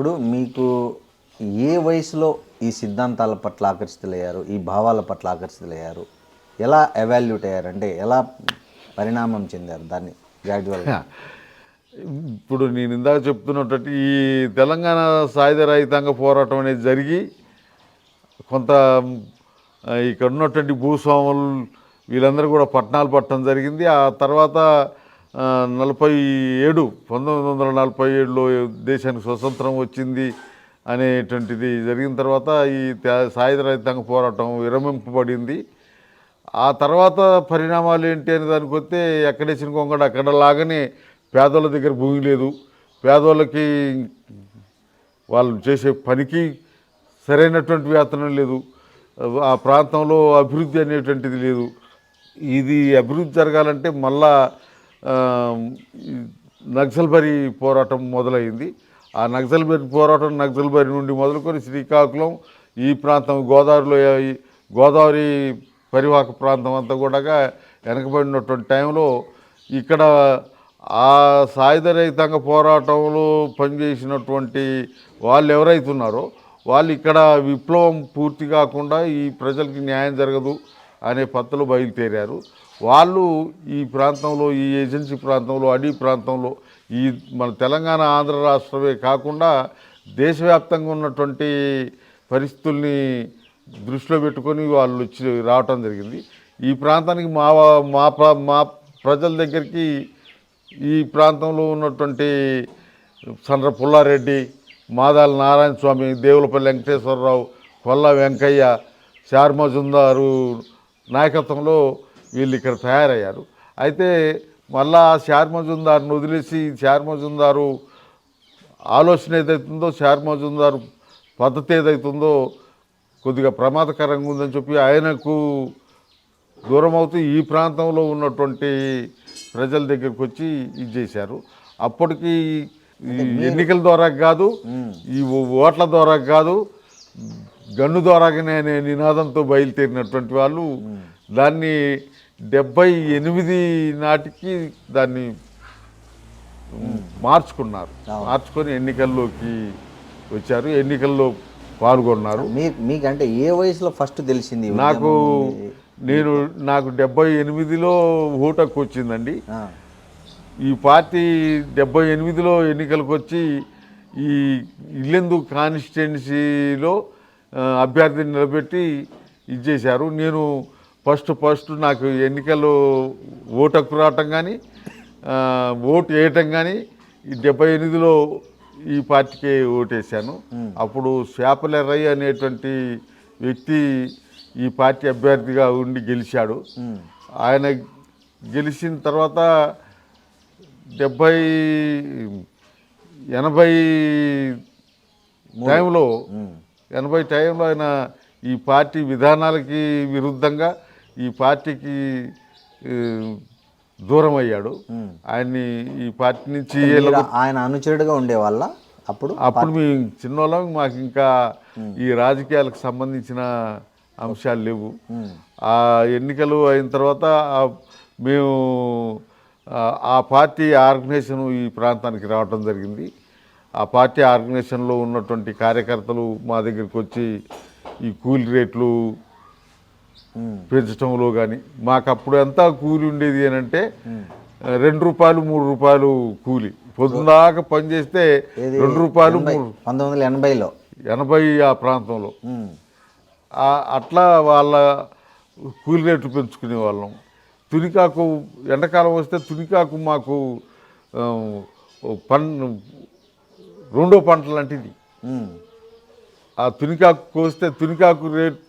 ఇప్పుడు మీకు ఏ వయసులో ఈ సిద్ధాంతాల పట్ల ఆకర్షితులయ్యారు? ఈ భావాల పట్ల ఆకర్షితులయ్యారు? ఎలా ఎవాల్యూట్ అయ్యారు? అంటే ఎలా పరిణామం చెందారు దాన్ని గ్రాడ్యువల్గా ఇప్పుడు నేను ఇందాక చెప్తున్నటువంటి ఈ తెలంగాణ సాయుధ రహితాంగ పోరాటం అనేది జరిగి కొంత ఇక్కడ ఉన్నటువంటి భూస్వాములు వీళ్ళందరూ కూడా పట్టణాలు పట్టడం జరిగింది. ఆ తర్వాత నలభై ఏడు పంతొమ్మిది వందల నలభై ఏడులో దేశానికి స్వతంత్రం వచ్చింది అనేటువంటిది జరిగిన తర్వాత ఈ సాయుధ రైతాంగ పోరాటం విరమింపబడింది. ఆ తర్వాత పరిణామాలు ఏంటి అనే దానికి వస్తే ఎక్కడేసిన కొంగడ అక్కడ లాగానే పేదోళ్ళ దగ్గర భూమి లేదు. పేదోళ్ళకి వాళ్ళు చేసే పనికి సరైనటువంటి వేతనం లేదు. ఆ ప్రాంతంలో అభివృద్ధి అనేటువంటిది లేదు. ఇది అభివృద్ధి జరగాలంటే మళ్ళా నక్సల్బరి పోరాటం మొదలైంది. ఆ నక్సల్బరి పోరాటం నక్సల్బరి నుండి మొదలుకొని శ్రీకాకుళం ఈ ప్రాంతం గోదావరిలో ఈ గోదావరి పరివాహక ప్రాంతం అంతా కూడా వెనకబడినటువంటి టైంలో ఇక్కడ ఆ సాయుధ రైతాంగ పోరాటంలో పనిచేసినటువంటి వాళ్ళు ఎవరైతే ఉన్నారో వాళ్ళు ఇక్కడ విప్లవం పూర్తి కాకుండా ఈ ప్రజలకి న్యాయం జరగదు అనే పత్రలు బయలుదేరారు. వాళ్ళు ఈ ప్రాంతంలో ఈ ఏజెన్సీ ప్రాంతంలో అడవి ప్రాంతంలో ఈ మన తెలంగాణ ఆంధ్ర రాష్ట్రమే కాకుండా దేశవ్యాప్తంగా ఉన్నటువంటి పరిస్థితుల్ని దృష్టిలో పెట్టుకొని వాళ్ళు వచ్చి రావటం జరిగింది. ఈ ప్రాంతానికి మా మా మా ప్రజల దగ్గరికి ఈ ప్రాంతంలో ఉన్నటువంటి సండ్ర పుల్లారెడ్డి మాదాల నారాయణ స్వామి దేవులపల్లి వెంకటేశ్వరరావు కొల్ల వెంకయ్య శార్మజుందారు నాయకత్వంలో వీళ్ళు ఇక్కడ తయారయ్యారు. అయితే మళ్ళా శార్మజుందారుని వదిలేసి శార్మజుందారు ఆలోచన ఏదైతుందో శార్మజుందారు పద్ధతి ఏదైతుందో కొద్దిగా ప్రమాదకరంగా ఉందని చెప్పి ఆయనకు దూరం అవుతూ ఈ ప్రాంతంలో ఉన్నటువంటి ప్రజల దగ్గరికి వచ్చి ఇది చేశారు. అప్పటికి ఈ ఎన్నికల ద్వారా కాదు ఈ ఓట్ల ద్వారా కాదు గన్ను ద్వారాగానే నినాదంతో బయలుదేరినటువంటి వాళ్ళు దాన్ని డెబ్బై ఎనిమిది నాటికి దాన్ని మార్చుకున్నారు. మార్చుకొని ఎన్నికల్లోకి వచ్చారు. ఎన్నికల్లో పాల్గొన్నారు. మీ మీకంటే ఏ వయసులో ఫస్ట్ తెలిసింది నాకు? నేను నాకు డెబ్బై ఎనిమిదిలో ఓటకు వచ్చిందండి. ఈ పార్టీ డెబ్బై ఎనిమిదిలో ఎన్నికలకు వచ్చి ఈ ఇల్లెందు కాన్స్టిట్యున్సీలో అభ్యర్థిని నిలబెట్టి ఇచ్చేశారు నేను ఫస్ట్ ఫస్ట్ నాకు ఎన్నికల్లో ఓటు హక్కు రావటం కానీ ఓటు వేయటం కానీ ఈ డెబ్బై ఎనిమిదిలో ఈ పార్టీకి ఓటేశాను. అప్పుడు శాపలెర్రయ్య అనేటువంటి వ్యక్తి ఈ పార్టీ అభ్యర్థిగా ఉండి గెలిచాడు. ఆయన గెలిచిన తర్వాత డెబ్బై ఎనభై టైంలో ఎనభై టైంలో ఆయన ఈ పార్టీ విధానాలకి విరుద్ధంగా ఈ పార్టీకి దూరం అయ్యాడు ఆయన్ని ఈ పార్టీ నుంచి ఆయన అనుచరుడుగా ఉండేవాళ్ళ అప్పుడు? అప్పుడు మేము చిన్నోళ్ళం మాకు ఇంకా ఈ రాజకీయాలకు సంబంధించిన అంశాలు లేవు. ఆ ఎన్నికలు అయిన తర్వాత మేము ఆ- ఆ పార్టీ ఆర్గనైజేషన్ ఈ ప్రాంతానికి రావటం జరిగింది. ఆ పార్టీ ఆర్గనైజేషన్లో ఉన్నటువంటి కార్యకర్తలు మా దగ్గరికి వచ్చి ఈ కూలి రేట్లు పెంచడంలో కానీ మాకు అప్పుడు ఎంత కూలి ఉండేది అని అంటే రెండు రూపాయలు మూడు రూపాయలు కూలి. పొద్దుదాకా పని చేస్తే ఏది? రెండు రూపాయలు మూడు. పంతొమ్మిది వందల ఎనభైలో. ఎనభై ఆ ప్రాంతంలో. అట్లా వాళ్ళ కూలి రేట్లు పెంచుకునే వాళ్ళం. తునికాకు ఎండాకాలం వస్తే తునికాకు మాకు పన్ రెండో పంట లాంటిది. ఆ తునికాకు కోస్తే తునికాకు రేట్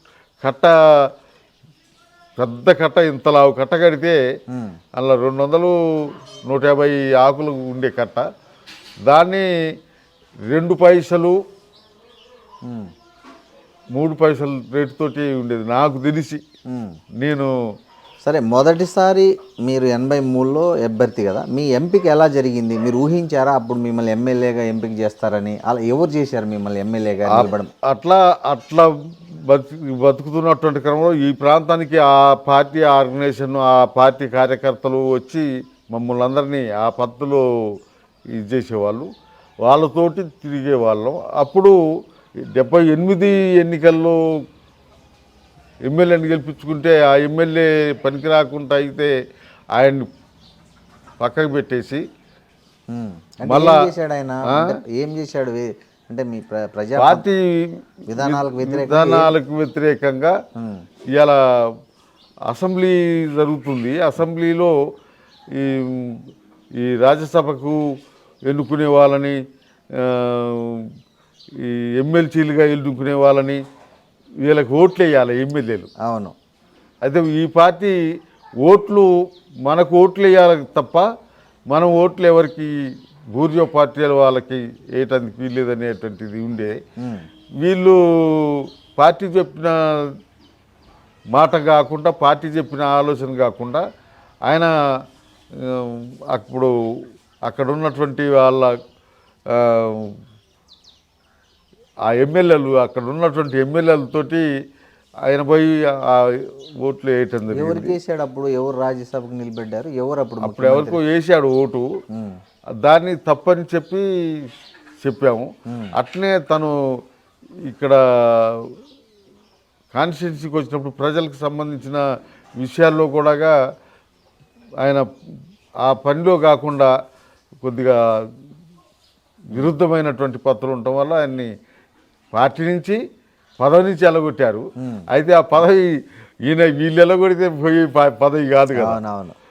కట్ట పెద్ద కట్ట ఇంతలావు కట్ట కడితే అలా రెండు వందలు నూట యాభై ఆకులు ఉండే కట్ట. దాన్ని రెండు పైసలు మూడు పైసలు రేటుతోటి ఉండేది. నాకు తెలిసి. నేను సరే మొదటిసారి మీరు ఎనభై మూడులో అభ్యర్థి కదా. మీ ఎంపిక ఎలా జరిగింది? మీరు ఊహించారా అప్పుడు మిమ్మల్ని ఎమ్మెల్యేగా ఎంపిక చేస్తారని? అలా ఎవరు చేశారు మిమ్మల్ని ఎమ్మెల్యేగా అట్లా అట్లా బతు బతుకుతున్నటువంటి క్రమంలో ఈ ప్రాంతానికి ఆ పార్టీ ఆర్గనైజేషన్ ఆ పార్టీ కార్యకర్తలు వచ్చి మమ్మల్ని అందరినీ ఆ పద్ధతిలో ఇది చేసేవాళ్ళు. వాళ్ళతోటి తిరిగే వాళ్ళం. అప్పుడు డెబ్బై ఎనిమిది ఎన్నికల్లో ఎమ్మెల్యేని గెలిపించుకుంటే ఆ ఎమ్మెల్యే పనికి రాకుండా అయితే ఆయన్ని పక్కకు పెట్టేసి మళ్ళా- ఏం చేశాడు ఆయన? ఏం చేశాడు? అంటే మీ ప్ర- ప్రజా పార్టీ విధానాలకు విధానాలకు వ్యతిరేకంగా. ఇవాళ అసెంబ్లీ జరుగుతుంది. అసెంబ్లీలో ఈ ఈ రాజ్యసభకు ఎన్నుకునే వాళ్ళని ఈ ఎమ్మెల్సీలుగా ఎన్నుకునే వాళ్ళని వీళ్ళకి ఓట్లు వేయాలి ఎమ్మెల్యేలు. అవును. అయితే ఈ పార్టీ ఓట్లు మనకు ఓట్లు వేయాలి తప్ప మనం ఓట్లు ఎవరికి బూర్జో పార్టీల వాళ్ళకి వేయటానికి వీల్లేదనేటువంటిది ఉండే. ఉమ్. వీళ్ళు పార్టీ చెప్పిన మాట కాకుండా పార్టీ చెప్పిన ఆలోచన కాకుండా ఆయన అప్పుడు అక్కడ ఉన్నటువంటి వాళ్ళ ఆ, ఎమ్మెల్యేలు అక్కడ ఉన్నటువంటి ఎమ్మెల్యేలతోటి ఆయన పోయి ఆ ఓట్లు వేయటం ఎవరికి వేసాడు అప్పుడు? ఎవరు రాజ్యసభకు నిలబెట్టారు ఎవరు అప్పుడు అప్పుడు ఎవరికో వేసాడు ఓటు. దాన్ని తప్పని చెప్పి చెప్పాము. అట్లనే తను ఇక్కడ కాన్స్టిట్యున్సీకి వచ్చినప్పుడు ప్రజలకు సంబంధించిన విషయాల్లో కూడా ఆయన ఆ పనిలో కాకుండా కొద్దిగా విరుద్ధమైనటువంటి పత్రం ఉండటం వల్ల ఆయన్ని పార్టీ నుంచి పదవి నుంచి ఎలగొట్టారు. అయితే ఆ పదవి ఈయన వీళ్ళు ఎలగొడితే పోయి పదవి కాదు కదా.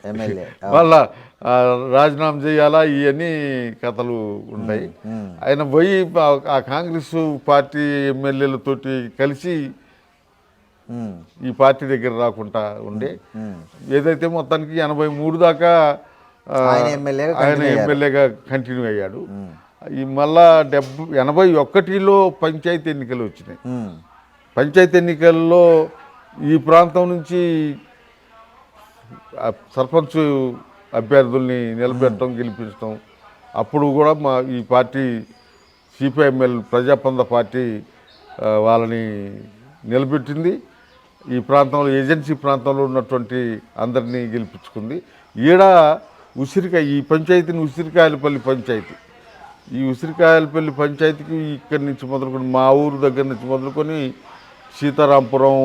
ఎమ్మెల్యే. మళ్ళా రాజీనామా చేయాలా ఇవన్నీ కథలు ఉన్నాయి ఆయన పోయి ఆ- కాంగ్రెస్ పార్టీ ఎమ్మెల్యేలతోటి కలిసి. ఈ పార్టీ దగ్గర రాకుండా ఉండే. ఏదైతే మొత్తానికి ఎనభై మూడు దాకా ఆయన ఎమ్మెల్యేగా కంటిన్యూ అయ్యాడు. ఈ మళ్ళా డెబ్బై ఎనభై ఒకటిలో పంచాయతీ ఎన్నికలు వచ్చినాయి. పంచాయతీ ఎన్నికల్లో ఈ ప్రాంతం నుంచి సర్పంచ్ అభ్యర్థుల్ని నిలబెట్టడం గెలిపించడం. అప్పుడు కూడా మా ఈ పార్టీ సిపిఐఎంఎల్ ప్రజాపంద పార్టీ వాళ్ళని నిలబెట్టింది. ఈ ప్రాంతంలో ఏజెన్సీ ప్రాంతంలో ఉన్నటువంటి అందరినీ గెలిపించుకుంది. ఈడ ఉసిరికాయ ఈ పంచాయతీని ఉసిరికాయలపల్లి పంచాయతీ. ఈ ఉసిరికాయలపల్లి పంచాయతీకి ఇక్కడి నుంచి మొదలుకొని మా ఊరు దగ్గర నుంచి మొదలుకొని సీతారాంపురం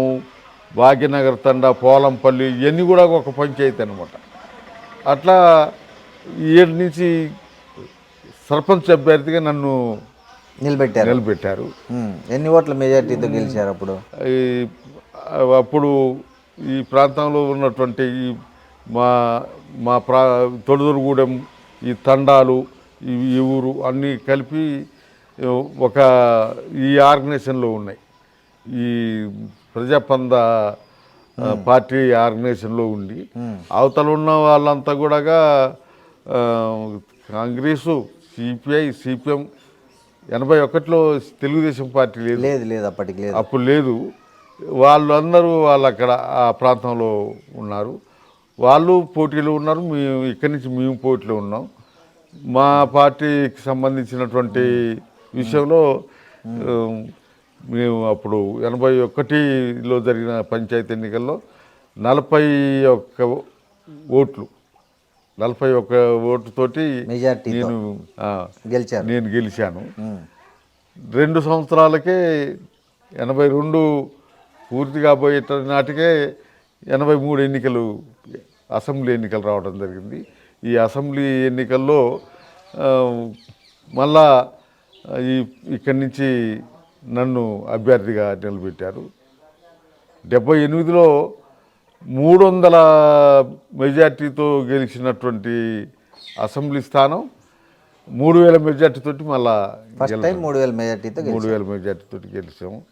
భాగ్యనగర్ తండ పోలంపల్లి ఇవన్నీ కూడా ఒక పంచాయతీ అనమాట అట్లా ఏడు నుంచి సర్పంచ్ అభ్యర్థిగా నన్ను నిలబెట్టారు. నిలబెట్టారు. ఎన్ని ఓట్ల మెజార్టీతో గెలిచారు అప్పుడు? అప్పుడు ఈ ప్రాంతంలో ఉన్నటువంటి ఈ మా మా ప్రా తొడుదొరుగూడెం ఈ తండాలు ఈ ఈ ఊరు అన్నీ కలిపి ఒక ఈ ఆర్గనైజేషన్లో ఉన్నాయి. ఈ ప్రజాపంద పార్టీ ఆర్గనైజేషన్లో ఉండి అవతల ఉన్న వాళ్ళంతా కూడా కాంగ్రెసు సిపిఐ సిపిఎం ఎనభై ఒకటిలో తెలుగుదేశం పార్టీ లేదు. లేదు లేదు అప్పటికి లేదు. అప్పుడు లేదు. వాళ్ళందరూ వాళ్ళు అక్కడ ఆ ప్రాంతంలో ఉన్నారు. వాళ్ళు పోటీలో ఉన్నారు. మేము ఇక్కడి నుంచి మేము పోటీలో ఉన్నాం. మా పార్టీకి సంబంధించినటువంటి విషయంలో మేము అప్పుడు ఎనభై ఒకటిలో జరిగిన పంచాయతీ ఎన్నికల్లో నలభై ఒక్క ఓట్లు నలభై ఒక్క ఓటుతోటి నేను ఆ, గెలిచారు. నేను గెలిచాను. రెండు సంవత్సరాలకే ఎనభై రెండు పూర్తి కాబోయే నాటికే ఎనభై మూడు ఎన్నికలు అసెంబ్లీ ఎన్నికలు రావడం జరిగింది. ఈ అసెంబ్లీ ఎన్నికల్లో మళ్ళా ఈ ఇక్కడి నుంచి నన్ను అభ్యర్థిగా నిలబెట్టారు. డెబ్బై ఎనిమిదిలో మూడు వందల మెజార్టీతో గెలిచినటువంటి అసెంబ్లీ స్థానం మూడు వేల మెజార్టీతోటి మళ్ళా మూడు వేల మెజార్టీతో మూడు వేల మెజార్టీతో గెలిచాము.